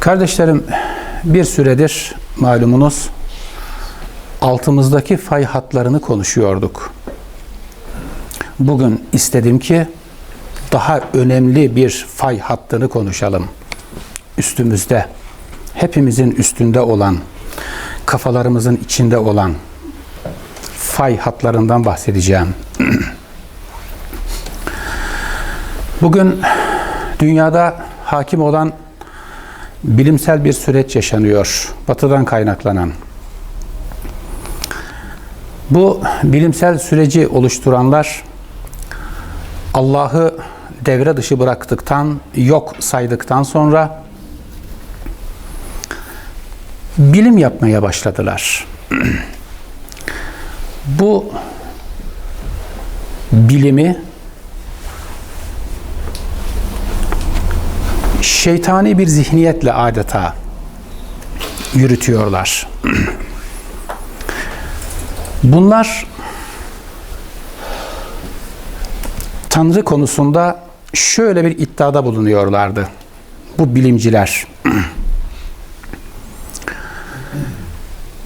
Kardeşlerim bir süredir malumunuz altımızdaki fay hatlarını konuşuyorduk. Bugün istedim ki daha önemli bir fay hattını konuşalım. Üstümüzde, hepimizin üstünde olan, kafalarımızın içinde olan fay hatlarından bahsedeceğim. Bugün dünyada hakim olan bilimsel bir süreç yaşanıyor. Batıdan kaynaklanan. Bu bilimsel süreci oluşturanlar Allah'ı devre dışı bıraktıktan, yok saydıktan sonra bilim yapmaya başladılar. Bu bilimi şeytani bir zihniyetle adeta yürütüyorlar. Bunlar Tanrı konusunda şöyle bir iddiada bulunuyorlardı. Bu bilimciler.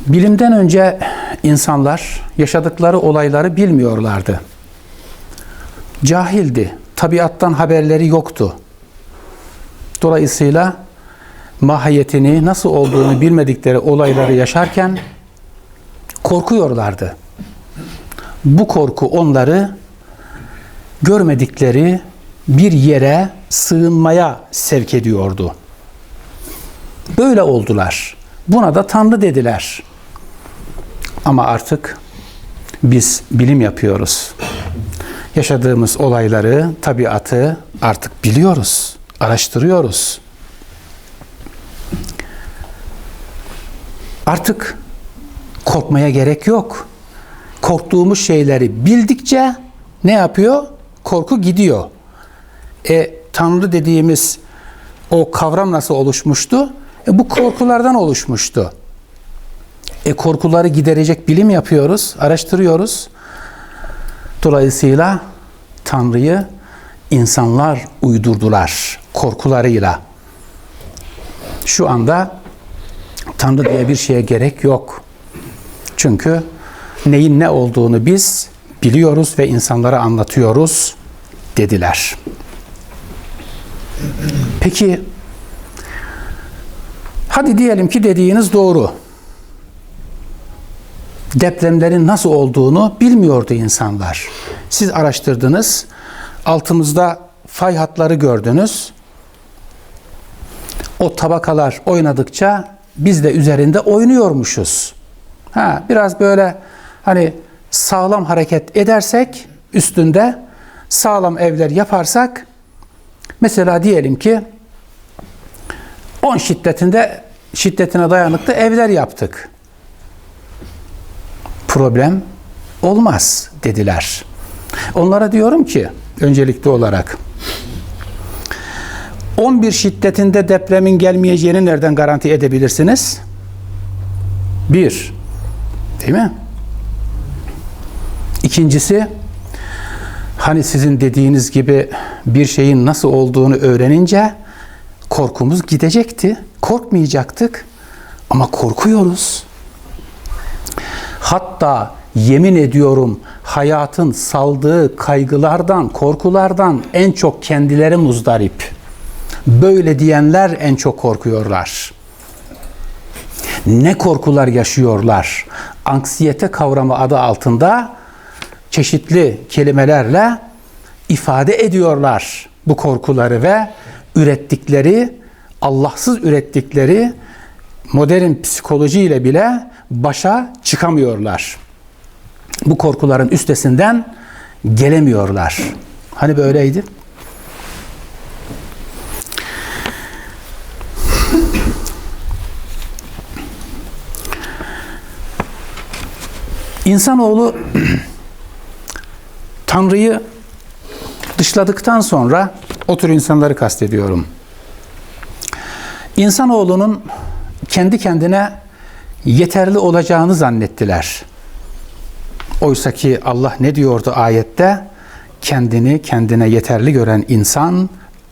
Bilimden önce insanlar yaşadıkları olayları bilmiyorlardı. Cahildi. Tabiattan haberleri yoktu. Dolayısıyla mahiyetini, nasıl olduğunu bilmedikleri olayları yaşarken korkuyorlardı. Bu korku onları görmedikleri bir yere sığınmaya sevk ediyordu. Böyle oldular. Buna da Tanrı dediler. Ama artık biz bilim yapıyoruz. Yaşadığımız olayları, tabiatı artık biliyoruz, araştırıyoruz. Artık korkmaya gerek yok. Korktuğumuz şeyleri bildikçe ne yapıyor? Korku gidiyor. E Tanrı dediğimiz o kavram nasıl oluşmuştu? E, bu korkulardan oluşmuştu. E korkuları giderecek bilim yapıyoruz, araştırıyoruz. Dolayısıyla Tanrı'yı insanlar uydurdular korkularıyla. Şu anda Tanrı diye bir şeye gerek yok. Çünkü neyin ne olduğunu biz biliyoruz ve insanlara anlatıyoruz dediler. Peki hadi diyelim ki dediğiniz doğru. Depremlerin nasıl olduğunu bilmiyordu insanlar. Siz araştırdınız. Altımızda fay hatları gördünüz. O tabakalar oynadıkça biz de üzerinde oynuyormuşuz. Ha, biraz böyle hani sağlam hareket edersek üstünde sağlam evler yaparsak mesela diyelim ki 10 şiddetinde şiddetine dayanıklı evler yaptık. Problem olmaz dediler. Onlara diyorum ki öncelikli olarak 11 şiddetinde depremin gelmeyeceğini nereden garanti edebilirsiniz? Bir, değil mi? İkincisi, hani sizin dediğiniz gibi bir şeyin nasıl olduğunu öğrenince korkumuz gidecekti. Korkmayacaktık ama korkuyoruz. Hatta yemin ediyorum hayatın saldığı kaygılardan, korkulardan en çok kendileri muzdarip. Böyle diyenler en çok korkuyorlar. Ne korkular yaşıyorlar? Anksiyete kavramı adı altında çeşitli kelimelerle ifade ediyorlar bu korkuları ve ürettikleri, Allahsız ürettikleri modern psikolojiyle bile başa çıkamıyorlar. Bu korkuların üstesinden gelemiyorlar. Hani böyleydi? İnsanoğlu Tanrı'yı dışladıktan sonra o tür insanları kastediyorum. İnsanoğlunun kendi kendine yeterli olacağını zannettiler. Oysa ki Allah ne diyordu ayette? Kendini kendine yeterli gören insan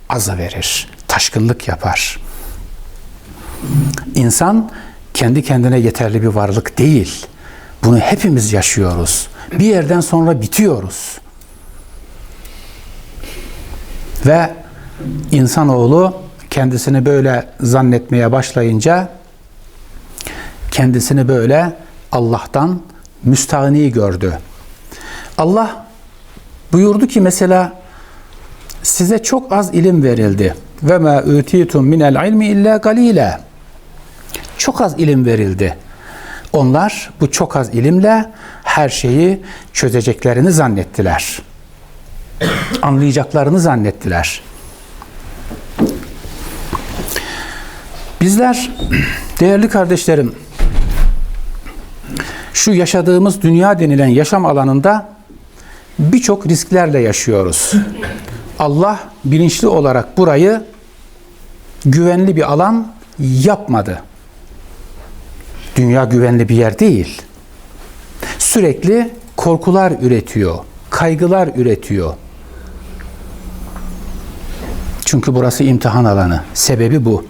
aza verir, taşkınlık yapar. İnsan kendi kendine yeterli bir varlık değil. Bunu hepimiz yaşıyoruz. Bir yerden sonra bitiyoruz. Ve insanoğlu kendisini böyle zannetmeye başlayınca kendisini böyle Allah'tan müstahni gördü. Allah buyurdu ki mesela size çok az ilim verildi. Ve ma utitum minel ilmi illa galile. Çok az ilim verildi. Onlar bu çok az ilimle her şeyi çözeceklerini zannettiler. Anlayacaklarını zannettiler. Bizler değerli kardeşlerim şu yaşadığımız dünya denilen yaşam alanında birçok risklerle yaşıyoruz. Allah bilinçli olarak burayı güvenli bir alan yapmadı. Dünya güvenli bir yer değil. Sürekli korkular üretiyor, kaygılar üretiyor. Çünkü burası imtihan alanı. Sebebi bu.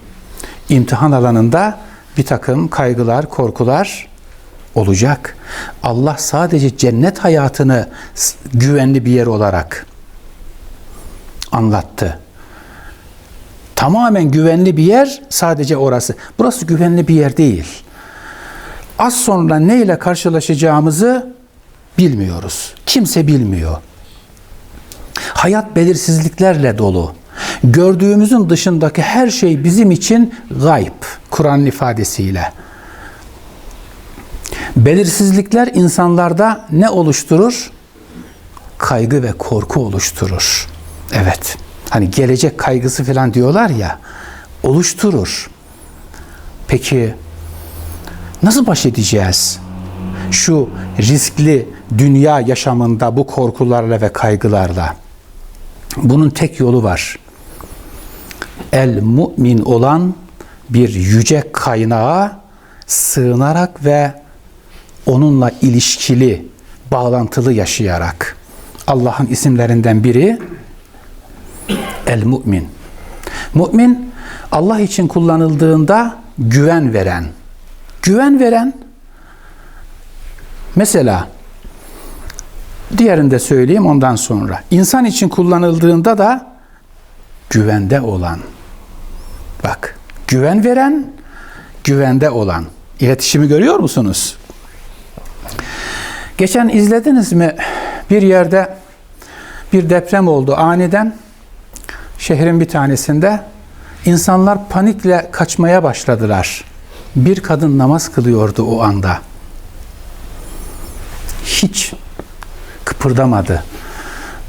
İmtihan alanında bir takım kaygılar, korkular olacak. Allah sadece cennet hayatını güvenli bir yer olarak anlattı. Tamamen güvenli bir yer sadece orası. Burası güvenli bir yer değil. Az sonra neyle karşılaşacağımızı bilmiyoruz. Kimse bilmiyor. Hayat belirsizliklerle dolu. Gördüğümüzün dışındaki her şey bizim için gayb. Kur'an ifadesiyle. Belirsizlikler insanlarda ne oluşturur? Kaygı ve korku oluşturur. Evet. Hani gelecek kaygısı falan diyorlar ya oluşturur. Peki nasıl baş edeceğiz? Şu riskli dünya yaşamında bu korkularla ve kaygılarla. Bunun tek yolu var. El mümin olan bir yüce kaynağa sığınarak ve onunla ilişkili, bağlantılı yaşayarak. Allah'ın isimlerinden biri El Mümin. Mümin Allah için kullanıldığında güven veren. Güven veren mesela diğerinde söyleyeyim ondan sonra. İnsan için kullanıldığında da güvende olan. Bak, güven veren, güvende olan. İletişimi görüyor musunuz? Geçen izlediniz mi? Bir yerde bir deprem oldu aniden. Şehrin bir tanesinde insanlar panikle kaçmaya başladılar. Bir kadın namaz kılıyordu o anda. Hiç kıpırdamadı.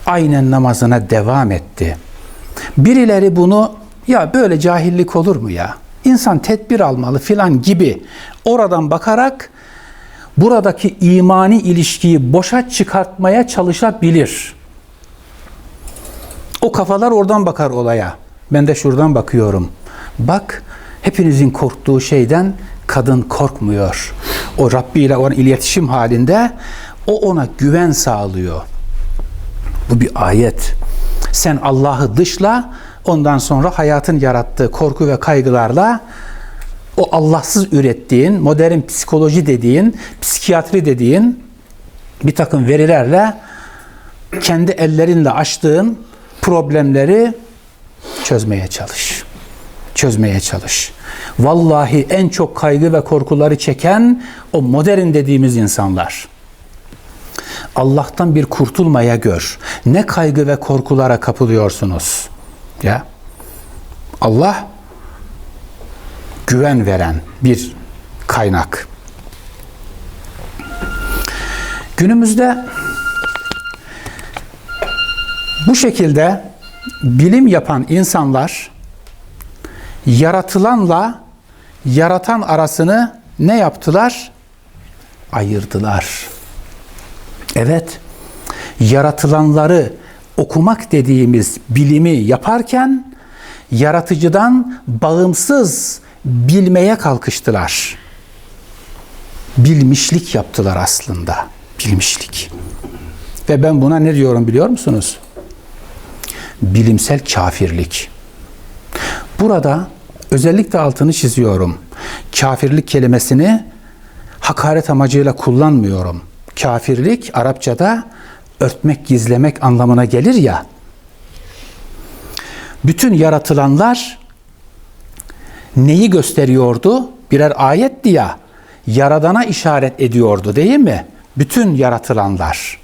Aynen namazına devam etti. Birileri bunu ya böyle cahillik olur mu ya? İnsan tedbir almalı filan gibi oradan bakarak buradaki imani ilişkiyi boşa çıkartmaya çalışabilir. O kafalar oradan bakar olaya. Ben de şuradan bakıyorum. Bak hepinizin korktuğu şeyden kadın korkmuyor. O Rabbi ile olan iletişim halinde o ona güven sağlıyor. Bu bir ayet. Sen Allah'ı dışla ondan sonra hayatın yarattığı korku ve kaygılarla o Allahsız ürettiğin, modern psikoloji dediğin, psikiyatri dediğin bir takım verilerle kendi ellerinle açtığın problemleri çözmeye çalış. Çözmeye çalış. Vallahi en çok kaygı ve korkuları çeken o modern dediğimiz insanlar. Allah'tan bir kurtulmaya gör. Ne kaygı ve korkulara kapılıyorsunuz. Ya. Allah güven veren bir kaynak. Günümüzde bu şekilde bilim yapan insanlar yaratılanla yaratan arasını ne yaptılar? Ayırdılar. Evet, yaratılanları okumak dediğimiz bilimi yaparken yaratıcıdan bağımsız bilmeye kalkıştılar. Bilmişlik yaptılar aslında. Bilmişlik. Ve ben buna ne diyorum biliyor musunuz? Bilimsel kafirlik. Burada Özellikle altını çiziyorum. Kafirlik kelimesini hakaret amacıyla kullanmıyorum. Kafirlik Arapçada örtmek, gizlemek anlamına gelir ya. Bütün yaratılanlar neyi gösteriyordu? Birer ayetti ya. Yaradana işaret ediyordu değil mi? Bütün yaratılanlar.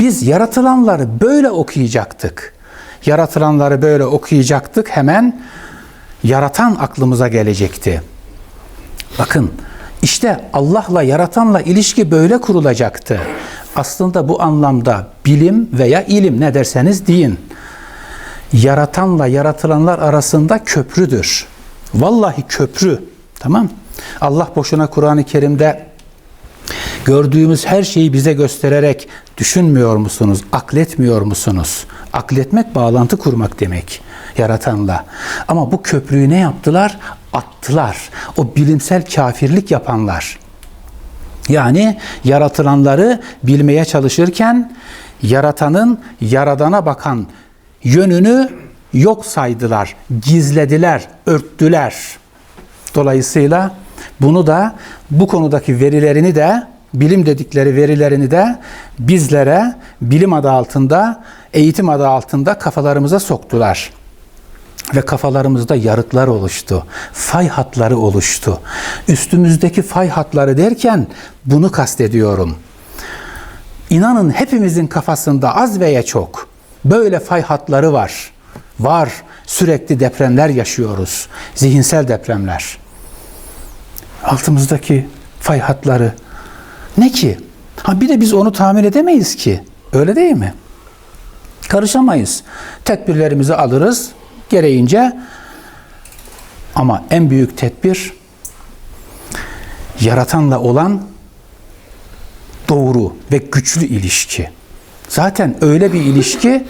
Biz yaratılanları böyle okuyacaktık. Yaratılanları böyle okuyacaktık hemen yaratan aklımıza gelecekti. Bakın işte Allah'la yaratanla ilişki böyle kurulacaktı. Aslında bu anlamda bilim veya ilim ne derseniz deyin. Yaratanla yaratılanlar arasında köprüdür. Vallahi köprü. Tamam? Allah boşuna Kur'an-ı Kerim'de gördüğümüz her şeyi bize göstererek düşünmüyor musunuz? Akletmiyor musunuz? Akletmek bağlantı kurmak demek yaratanla. Ama bu köprüyü ne yaptılar? Attılar. O bilimsel kafirlik yapanlar. Yani yaratılanları bilmeye çalışırken yaratanın yaradana bakan yönünü yok saydılar, gizlediler, örttüler. Dolayısıyla bunu da bu konudaki verilerini de bilim dedikleri verilerini de bizlere bilim adı altında, eğitim adı altında kafalarımıza soktular. Ve kafalarımızda yarıklar oluştu. Fay hatları oluştu. Üstümüzdeki fay hatları derken bunu kastediyorum. İnanın hepimizin kafasında az veya çok böyle fay hatları var. Var. Sürekli depremler yaşıyoruz. Zihinsel depremler. Altımızdaki fay hatları ne ki? Ha bir de biz onu tahmin edemeyiz ki. Öyle değil mi? Karışamayız. Tedbirlerimizi alırız gereğince ama en büyük tedbir yaratanla olan doğru ve güçlü ilişki. Zaten öyle bir ilişki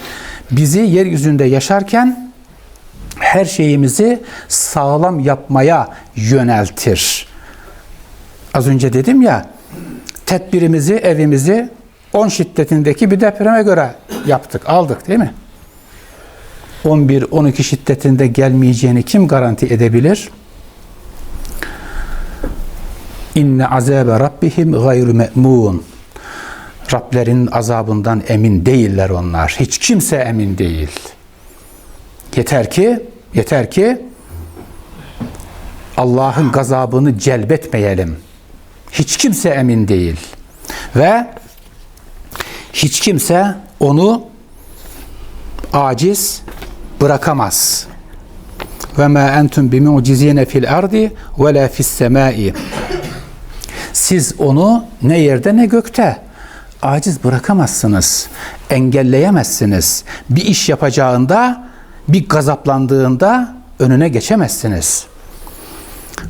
bizi yeryüzünde yaşarken her şeyimizi sağlam yapmaya yöneltir. Az önce dedim ya, tedbirimizi, evimizi 10 şiddetindeki bir depreme göre yaptık, aldık değil mi? 11-12 şiddetinde gelmeyeceğini kim garanti edebilir? İnne azabe rabbihim gayru me'mun. Rablerin azabından emin değiller onlar. Hiç kimse emin değil. Yeter ki, yeter ki Allah'ın gazabını celbetmeyelim. Hiç kimse emin değil. Ve hiç kimse onu aciz bırakamaz. Ve ma entum bi mucizine fil ardi ve la fis semai. Siz onu ne yerde ne gökte aciz bırakamazsınız. Engelleyemezsiniz. Bir iş yapacağında, bir gazaplandığında önüne geçemezsiniz.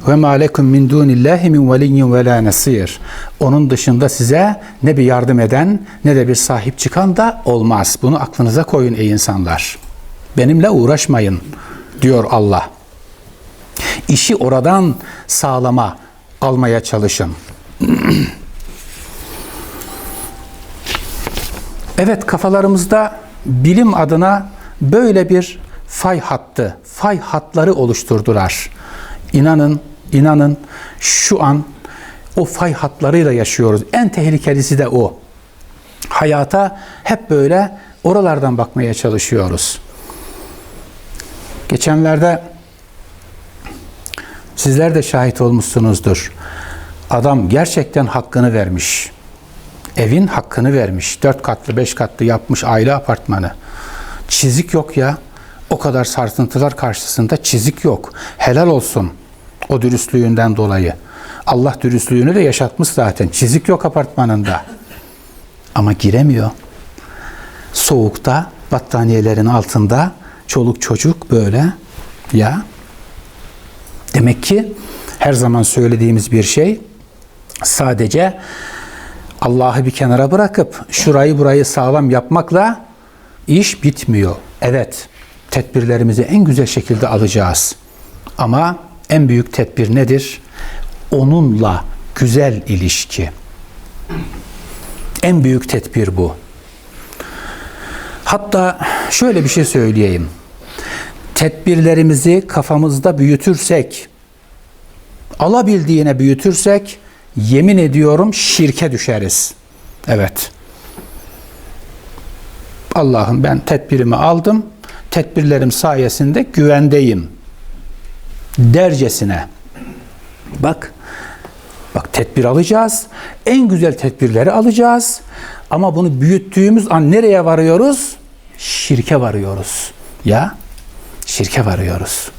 Ve ma lekum min dunillahi min veliyyin ve la nasir. Onun dışında size ne bir yardım eden ne de bir sahip çıkan da olmaz. Bunu aklınıza koyun ey insanlar. Benimle uğraşmayın diyor Allah. İşi oradan sağlama almaya çalışın. evet kafalarımızda bilim adına böyle bir fay hattı, fay hatları oluşturdular. İnanın, inanın şu an o fay hatlarıyla yaşıyoruz. En tehlikelisi de o. Hayata hep böyle oralardan bakmaya çalışıyoruz. Geçenlerde sizler de şahit olmuşsunuzdur. Adam gerçekten hakkını vermiş. Evin hakkını vermiş. Dört katlı, beş katlı yapmış aile apartmanı. Çizik yok ya. O kadar sarsıntılar karşısında çizik yok. Helal olsun o dürüstlüğünden dolayı. Allah dürüstlüğünü de yaşatmış zaten. Çizik yok apartmanında. Ama giremiyor. Soğukta, battaniyelerin altında çoluk çocuk böyle ya. Demek ki her zaman söylediğimiz bir şey sadece Allah'ı bir kenara bırakıp şurayı burayı sağlam yapmakla iş bitmiyor. Evet, tedbirlerimizi en güzel şekilde alacağız. Ama en büyük tedbir nedir? Onunla güzel ilişki. En büyük tedbir bu. Hatta şöyle bir şey söyleyeyim. tedbirlerimizi kafamızda büyütürsek, alabildiğine büyütürsek, yemin ediyorum şirke düşeriz. Evet. Allah'ım ben tedbirimi aldım. Tedbirlerim sayesinde güvendeyim. Dercesine. Bak. Bak tedbir alacağız. En güzel tedbirleri alacağız. Ama bunu büyüttüğümüz an nereye varıyoruz? Şirke varıyoruz. Ya şirke varıyoruz.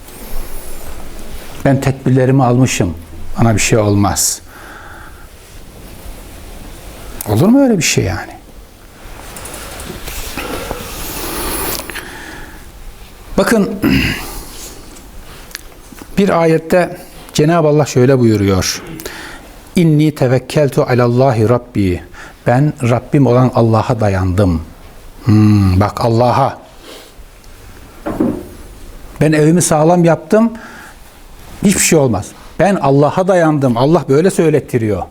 Ben tedbirlerimi almışım. Bana bir şey olmaz. Olur mu öyle bir şey yani? Bakın bir ayette Cenab-ı Allah şöyle buyuruyor. İnni tevekkeltu alallahi rabbi. Ben Rabbim olan Allah'a dayandım. Hmm, bak Allah'a. Ben evimi sağlam yaptım. Hiçbir şey olmaz. Ben Allah'a dayandım. Allah böyle söylettiriyor.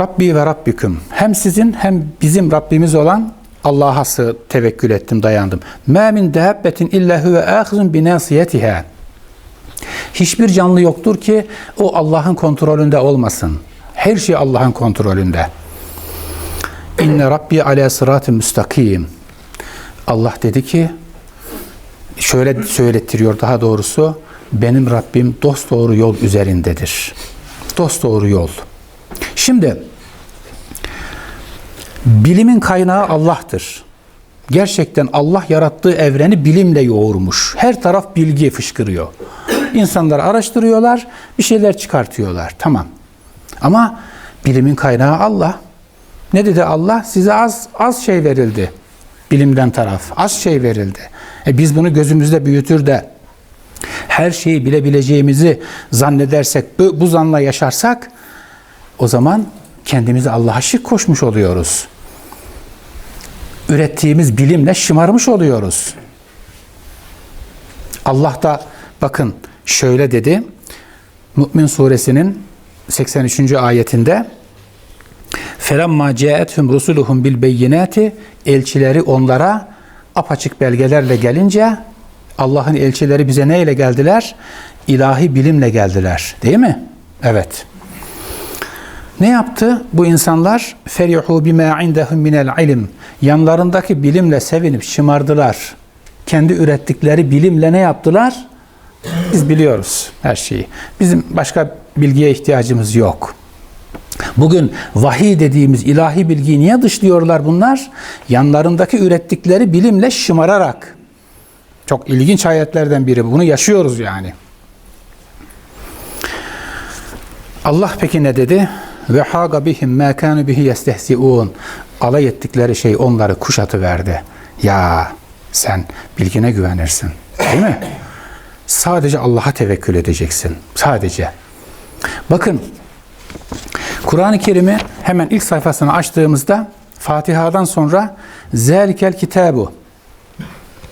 Rabbi ve Rabbiküm. Hem sizin hem bizim Rabbimiz olan Allah'a sığ tevekkül ettim, dayandım. Mâ min dehebbetin illa huve âhizun binâsiyetiha. Hiçbir canlı yoktur ki o Allah'ın kontrolünde olmasın. Her şey Allah'ın kontrolünde. İnne Rabbi ala sıratı müstakim. Allah dedi ki şöyle söylettiriyor daha doğrusu benim Rabbim dost doğru yol üzerindedir. Dost doğru yol. Şimdi bilimin kaynağı Allah'tır. Gerçekten Allah yarattığı evreni bilimle yoğurmuş. Her taraf bilgi fışkırıyor. İnsanlar araştırıyorlar, bir şeyler çıkartıyorlar. Tamam. Ama bilimin kaynağı Allah. Ne dedi Allah? Size az az şey verildi. Bilimden taraf. Az şey verildi. E biz bunu gözümüzde büyütür de her şeyi bilebileceğimizi zannedersek, bu, bu zanla yaşarsak o zaman kendimizi Allah'a şirk koşmuş oluyoruz. Ürettiğimiz bilimle şımarmış oluyoruz. Allah da bakın şöyle dedi. Mü'min suresinin 83. ayetinde caethum rusuluhum bil beyinati elçileri onlara apaçık belgelerle gelince Allah'ın elçileri bize neyle geldiler? İlahi bilimle geldiler. Değil mi? Evet. Ne yaptı bu insanlar? Ferihu bima indahum minel ilim. Yanlarındaki bilimle sevinip şımardılar. Kendi ürettikleri bilimle ne yaptılar? Biz biliyoruz her şeyi. Bizim başka bilgiye ihtiyacımız yok. Bugün vahiy dediğimiz ilahi bilgiyi niye dışlıyorlar bunlar? Yanlarındaki ürettikleri bilimle şımararak. Çok ilginç ayetlerden biri. Bunu yaşıyoruz yani. Allah peki ne dedi? Ve haga bihim ma kanu bihi yestehziun. Alay ettikleri şey onları kuşatı verdi. Ya sen bilgine güvenirsin. Değil mi? Sadece Allah'a tevekkül edeceksin. Sadece. Bakın Kur'an-ı Kerim'i hemen ilk sayfasını açtığımızda Fatiha'dan sonra Zelikel kitabu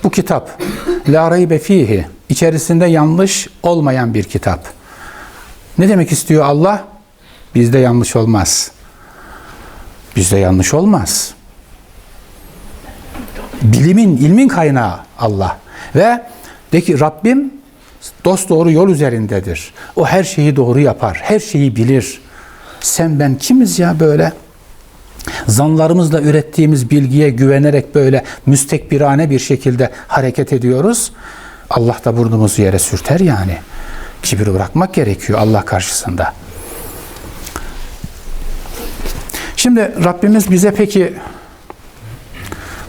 bu kitap la raybe fihi içerisinde yanlış olmayan bir kitap. Ne demek istiyor Allah? Bizde yanlış olmaz. Bizde yanlış olmaz. Bilimin, ilmin kaynağı Allah. Ve de ki Rabbim dost doğru yol üzerindedir. O her şeyi doğru yapar. Her şeyi bilir. Sen ben kimiz ya böyle? Zanlarımızla ürettiğimiz bilgiye güvenerek böyle müstekbirane bir şekilde hareket ediyoruz. Allah da burnumuzu yere sürter yani. Kibir bırakmak gerekiyor Allah karşısında. Şimdi Rabbimiz bize peki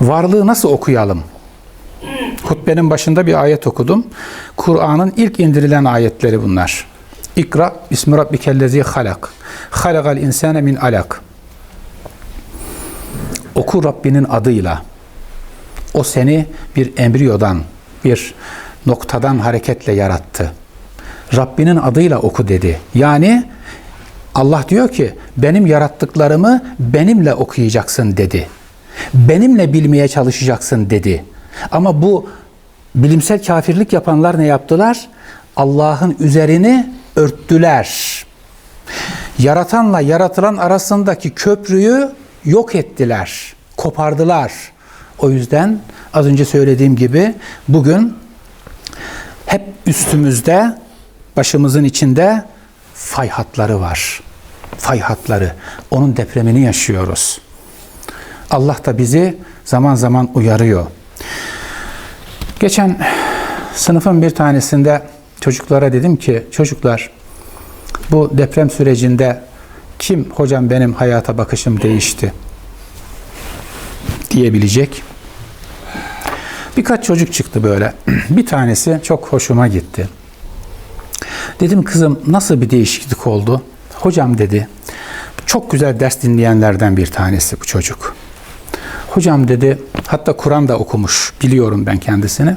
varlığı nasıl okuyalım? Hutbenin başında bir ayet okudum. Kur'an'ın ilk indirilen ayetleri bunlar. İkra ismi rabbikellezi halak. Halakal insane min alak. Oku Rabbinin adıyla. O seni bir embriyodan, bir noktadan hareketle yarattı. Rabbinin adıyla oku dedi. Yani Allah diyor ki benim yarattıklarımı benimle okuyacaksın dedi. Benimle bilmeye çalışacaksın dedi. Ama bu bilimsel kafirlik yapanlar ne yaptılar? Allah'ın üzerini örttüler. Yaratanla yaratılan arasındaki köprüyü yok ettiler, kopardılar. O yüzden az önce söylediğim gibi bugün hep üstümüzde, başımızın içinde fay hatları var. Fay hatları. Onun depremini yaşıyoruz. Allah da bizi zaman zaman uyarıyor. Geçen sınıfın bir tanesinde çocuklara dedim ki çocuklar bu deprem sürecinde kim hocam benim hayata bakışım değişti diyebilecek. Birkaç çocuk çıktı böyle. Bir tanesi çok hoşuma gitti. Dedim kızım nasıl bir değişiklik oldu? Hocam dedi. Çok güzel ders dinleyenlerden bir tanesi bu çocuk. Hocam dedi, hatta Kur'an da okumuş, biliyorum ben kendisini.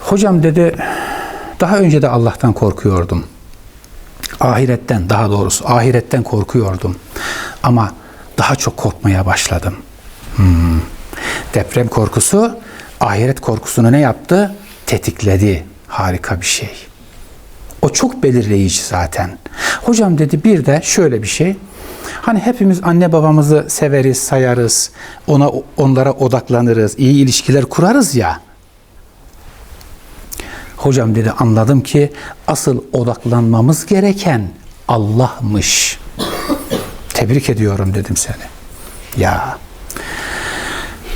Hocam dedi, daha önce de Allah'tan korkuyordum. Ahiretten, daha doğrusu ahiretten korkuyordum. Ama daha çok korkmaya başladım. Hmm. Deprem korkusu, ahiret korkusunu ne yaptı? Tetikledi. Harika bir şey. O çok belirleyici zaten. Hocam dedi bir de şöyle bir şey. Hani hepimiz anne babamızı severiz, sayarız. Ona onlara odaklanırız, iyi ilişkiler kurarız ya. Hocam dedi anladım ki asıl odaklanmamız gereken Allah'mış. Tebrik ediyorum dedim seni. Ya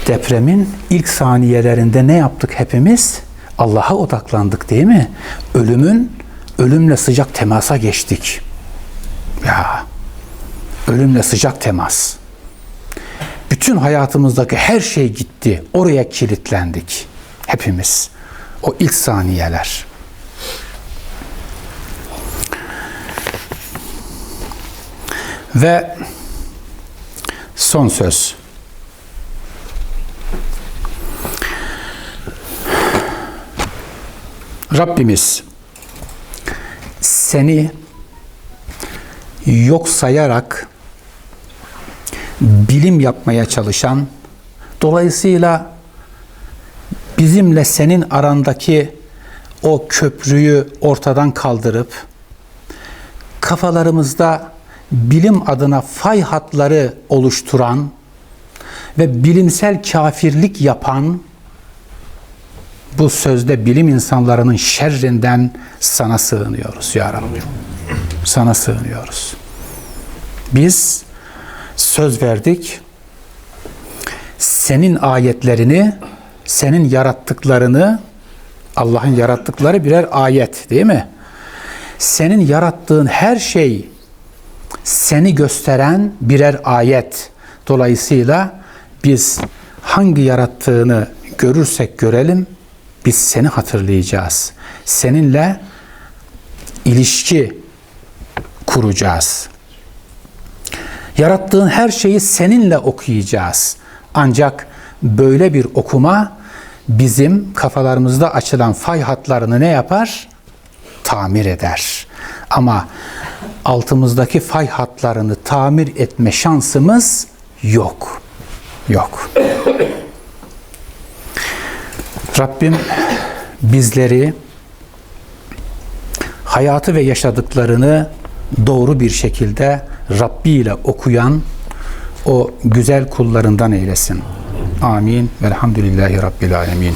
depremin ilk saniyelerinde ne yaptık hepimiz? Allah'a odaklandık değil mi? Ölümün ölümle sıcak temasa geçtik. Ya ölümle sıcak temas. Bütün hayatımızdaki her şey gitti. Oraya kilitlendik. Hepimiz. O ilk saniyeler. Ve son söz. Rabbimiz seni yok sayarak bilim yapmaya çalışan, dolayısıyla bizimle senin arandaki o köprüyü ortadan kaldırıp kafalarımızda bilim adına fay hatları oluşturan ve bilimsel kafirlik yapan bu sözde bilim insanlarının şerrinden sana sığınıyoruz ya Rabbi. Sana sığınıyoruz. Biz söz verdik. Senin ayetlerini, senin yarattıklarını, Allah'ın yarattıkları birer ayet değil mi? Senin yarattığın her şey seni gösteren birer ayet. Dolayısıyla biz hangi yarattığını görürsek görelim, biz seni hatırlayacağız. Seninle ilişki kuracağız. Yarattığın her şeyi seninle okuyacağız. Ancak böyle bir okuma bizim kafalarımızda açılan fay hatlarını ne yapar? Tamir eder. Ama altımızdaki fay hatlarını tamir etme şansımız yok. Yok. Rabbim bizleri hayatı ve yaşadıklarını doğru bir şekilde Rabbi ile okuyan o güzel kullarından eylesin. Amin. Velhamdülillahi Rabbil Alemin.